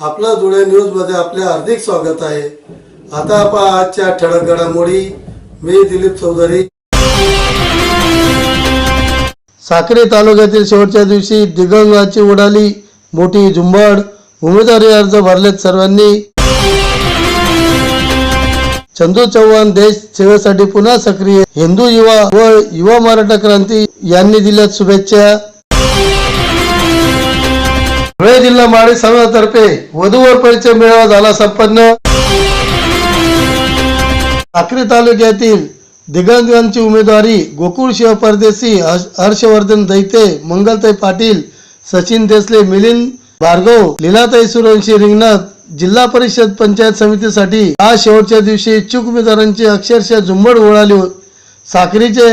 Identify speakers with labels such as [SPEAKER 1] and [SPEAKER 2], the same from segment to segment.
[SPEAKER 1] आपला जुळ्या न्यूजमध्ये आपले हार्दिक स्वागत आहे. आता आपण आजच्या ठळक घडामोडी. मी दिलीप चौधरी. साक्री तालुक्यातील शेवटच्या दिवशी दिगंगाची उडाली. मोठी झुंबड. उमेदवारी अर्ज भरलेत सर्वांनी. चंदू चव्हाण देश सेवेसाठी पुन्हा सक्रिय. हिंदू युवा व युवा मराठा क्रांती यांनी दिल्या शुभेच्छा. धुळे जिल्हा माळी समाजातर्फे वधूवर परिचय मेळावा झाला संपन्न. साक्री तालुक्यातील दिगंगांची उमेदवारी गोकुळ शिव परदेशी हर्षवर्धन दैते मंगलताई पाटील सचिन देसले मिलिंद भार्गव लीलाताई सुरवंशी रिंगणात जिल्हा परिषद पंचायत समितीसाठी आज शेवटच्या दिवशी इच्छुक उमेदवारांची अक्षरशः झुंबड उडाली होत. साक्रीचे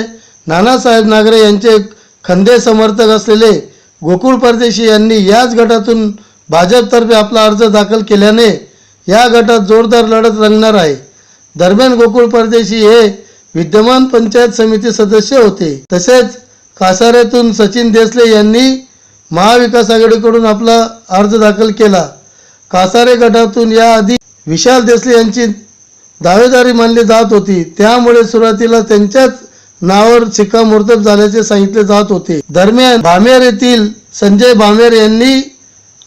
[SPEAKER 1] नानासाहेब नागरे यांचे खंदे समर्थक असलेले गोकुळ परदेशी यांनी याच गटातून भाजपतर्फे आपला अर्ज दाखल केल्याने या गटात जोरदार लढत रंगणार आहे. दरम्यान गोकुळ परदेशी हे विद्यमान पंचायत समिती सदस्य होते. तसेच कासाऱ्यातून सचिन देसले यांनी महाविकास आघाडीकडून आपला अर्ज दाखल केला. कासारे गटातून याआधी विशाल देसले यांची दावेदारी मानली जात होती. त्यामुळे सुरुवातीला त्यांच्याच नावावर शिक्कामोर्तब झाल्याचे सांगितले जात होते. दरम्यान भामेर येथील संजय भामेर यांनी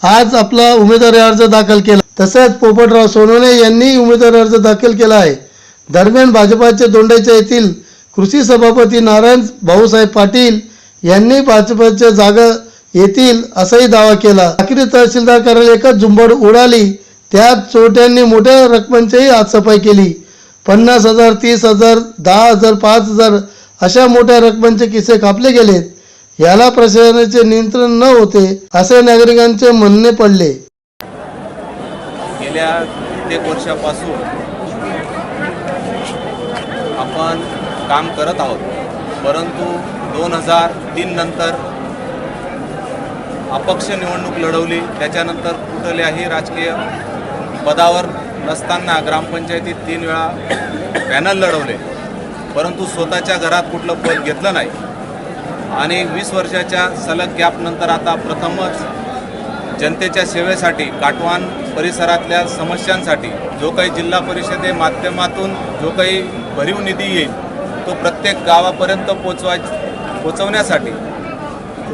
[SPEAKER 1] आज आपला उमेदवारी अर्ज दाखल केला. तसेच पोपटराव सोनवणे यांनी उमेदवारी अर्ज दाखल केला आहे. दरम्यान भाजपाचे दोंडाईच्या येथील कृषी सभापती नारायण भाऊसाहेब पाटील यांनी भाजपच्या जागा येतील असाही दावा केला. अखेरी तहसीलदार कार्यालय एकच झुंबड उडाली. त्यात चोरट्यांनी मोठ्या रकमांचीही हातसफाई केली. पन्नास हजार तीस हजार दहा हजार पाच हजार अशा मोठ्या रकमांचे किस्से कापले गेलेत. याला प्रशासनाचे नियंत्रण न होते असे नागरिकांचे म्हणणे पडले.
[SPEAKER 2] गेल्या कित्येक वर्षापासून आपण काम करत आहोत. परंतु दोन हजार तीन नंतर अपक्ष निवडणूक लढवली. त्याच्यानंतर कुठल्याही राजकीय पदावर नसताना ग्रामपंचायतीत तीन वेळा पॅनल लढवले. परंतु स्वतःच्या घरात कुठलं पद घेतलं नाही. आणि वीस वर्षाच्या सलग गॅपनंतर आता प्रथमच जनतेच्या सेवेसाठी काटवान परिसरातल्या समस्यांसाठी जो काही जिल्हा परिषदे माध्यमातून जो काही भरीव निधी येईल तो प्रत्येक गावापर्यंत पोचवाय पोचवण्यासाठी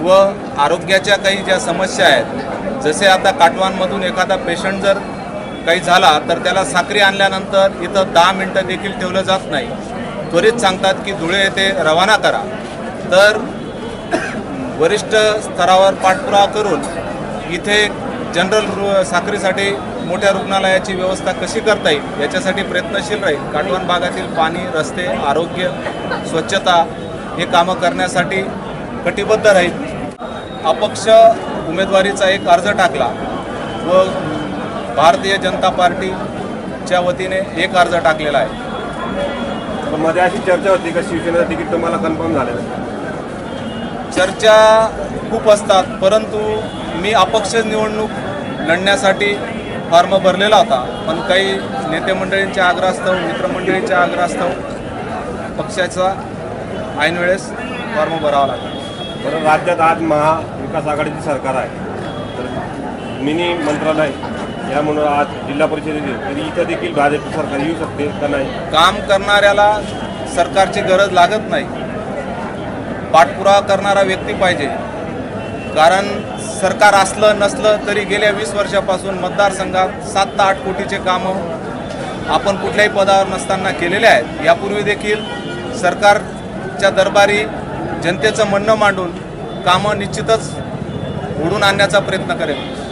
[SPEAKER 2] व आरोग्याच्या काही ज्या समस्या आहेत जसे आता काटवानमधून एखादा पेशंट जर काही झाला तर त्याला साखरी आणल्यानंतर इथं दहा मिनटं देखील ठेवलं जात नाही. त्वरित सांगतात की धुळे येथे रवाना करा. तर वरिष्ठ स्तरावर पाठपुरावा करून इथे जनरल रु साखरीसाठी मोठ्या रुग्णालयाची व्यवस्था कशी करता येईल याच्यासाठी प्रयत्नशील राहील. काटवण भागातील पाणी रस्ते आरोग्य स्वच्छता हे कामं करण्यासाठी कटिबद्ध राहील. अपक्ष उमेदवारीचा एक अर्ज टाकला व भारतीय जनता पार्टीच्या वतीने एक अर्ज टाकलेला आहे.
[SPEAKER 3] मध्ये अशी चर्चा होती का शिवसेनेचं तिकीट तुम्हाला कन्फर्म झालेलं? आहे.
[SPEAKER 2] चर्चा खूप असतात परंतु मी अपक्ष निवडणूक लढण्यासाठी फॉर्म भरलेला होता. पण काही नेते मंडळींच्या आग्रहास्तव मित्रमंडळींच्या आग्रहास्तव पक्षाचा ऐन वेळेस फॉर्म भरावा लागला.
[SPEAKER 3] बरं राज्यात आज महाविकास आघाडीचे सरकार आहे. तर मिनी मंत्रालय यामुळं आज जिल्हा परिषदेचे तरी इथं देखील भाजप सरकार येऊ शकते का नाही?
[SPEAKER 2] काम करणाऱ्याला सरकारची गरज लागत नाही. पाठपुरावा करणारा व्यक्ती पाहिजे. कारण सरकार असलं नसलं तरी गेल्या वीस वर्षापासून मतदारसंघात सात ते आठ कोटीचे कामं आपण कुठल्याही पदावर नसताना केलेले आहेत. यापूर्वी देखील सरकारच्या दरबारी जनतेचं म्हणणं मांडून कामं निश्चितच घडून आणण्याचा प्रयत्न करेल.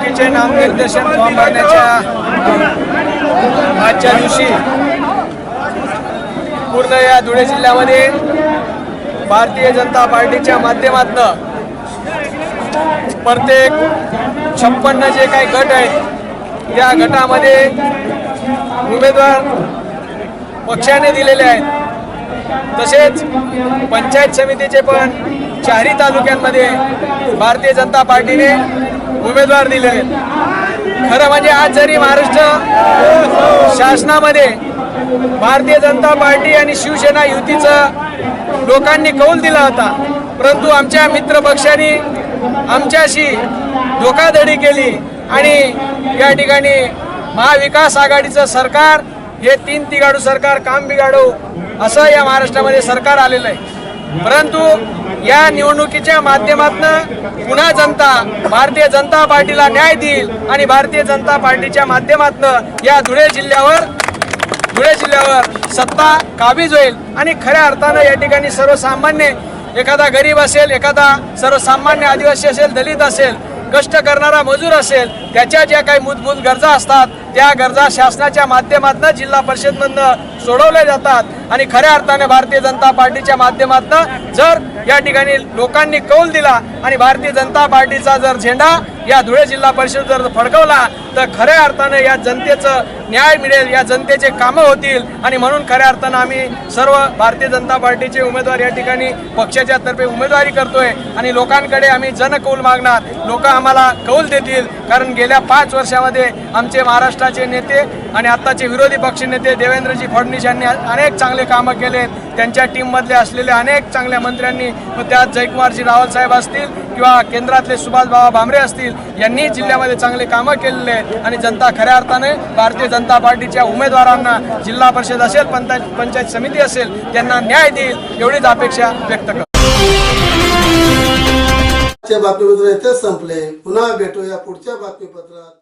[SPEAKER 4] निवडणुकीचे नामनिर्देशन फॉर्म भरण्याच्या आजच्या दिवशी पूर्ण या धुळे जिल्ह्यामध्ये भारतीय जनता पार्टीच्या माध्यमातून प्रत्येक छप्पन्न जे काही गट आहेत या गटामध्ये उमेदवार पक्षाने दिलेले आहेत. तसेच पंचायत समितीचे पण चारही तालुक्यांमध्ये भारतीय जनता पार्टीने उमेदवार दिले आहेत. खरं म्हणजे आज जरी महाराष्ट्र शासनामध्ये भारतीय जनता पार्टी आणि शिवसेना युतीचं लोकांनी कौल दिला होता परंतु आमच्या मित्र पक्षांनी आमच्याशी धोकाधडी केली आणि या ठिकाणी महाविकास आघाडीचं सरकार हे तीन तिघाडू सरकार काम बिघाडू असं या महाराष्ट्रामध्ये सरकार आलेलं आहे. परंतु या निवडणुकीच्या माध्यमातून पुन्हा जनता भारतीय जनता पार्टीला न्याय देईल आणि भारतीय जनता पार्टीच्या माध्यमातून या धुळे जिल्ह्यावर धुळे जिल्ह्यावर सत्ता काबीज होईल. आणि खऱ्या अर्थानं या ठिकाणी सर्वसामान्य एखादा गरीब असेल एखादा सर्वसामान्य आदिवासी असेल दलित असेल कष्ट करणारा मजूर असेल त्याच्या ज्या काही मूलभूत गरजा असतात त्या गरजा शासनाच्या माध्यमातून जिल्हा परिषदमधनं सोडवल्या जातात. आणि खऱ्या अर्थाने भारतीय जनता पार्टीच्या माध्यमातून जर या ठिकाणी लोकांनी कौल दिला आणि भारतीय जनता पार्टीचा जर झेंडा या धुळे जिल्हा परिषद जर फडकवला तर खऱ्या अर्थानं या जनतेचं न्याय मिळेल या जनतेचे कामं होतील. आणि म्हणून खऱ्या अर्थानं आम्ही सर्व भारतीय जनता पार्टीचे उमेदवार या ठिकाणी पक्षाच्या तर्फे उमेदवारी करतोय. आणि लोकांकडे आम्ही जनकौल मागणार. लोक आम्हाला कौल देतील कारण गेल्या पाच वर्षामध्ये आमचे महाराष्ट्राचे नेते आणि आत्ताचे विरोधी पक्षनेते देवेंद्रजी फडणवीस यांनी अनेक चांगले कामं केले त्यांच्या टीममधले असलेले अनेक चांगल्या मंत्र्यांनी त्यात जयकुमारजी रावल साहेब असतील किंवा केंद्रातले सुभाषबाबा भामरे असतील यांनी जिल्ह्यामध्ये चांगले कामं केलेले आहेत. आणि जनता खऱ्या अर्थाने भारतीय जनता पार्टीच्या उमेदवारांना जिल्हा परिषद असेल पंचायत पंचायत समिती असेल त्यांना न्याय देईल एवढीच अपेक्षा व्यक्त
[SPEAKER 1] कर बातमीपत्र येथेच संपले. पुन्हा भेटूया पुढच्या बातमीपत्रात.